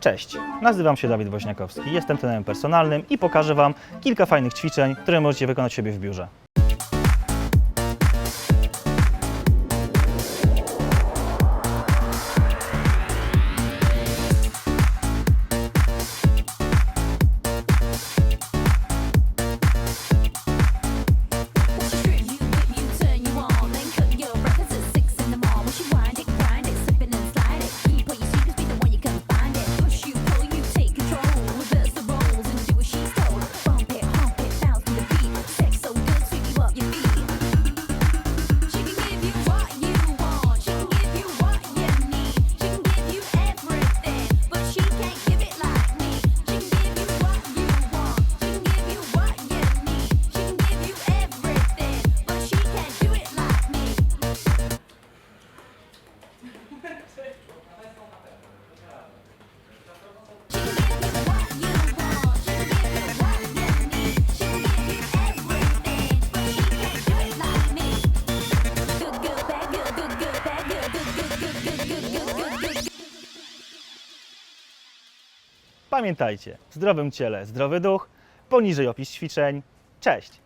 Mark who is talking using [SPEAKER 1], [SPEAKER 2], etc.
[SPEAKER 1] Cześć, nazywam się Dawid Woźniakowski, jestem trenerem personalnym i pokażę Wam kilka fajnych ćwiczeń, które możecie wykonać siebie w biurze. Pamiętajcie, w zdrowym ciele zdrowy duch, poniżej opis ćwiczeń. Cześć!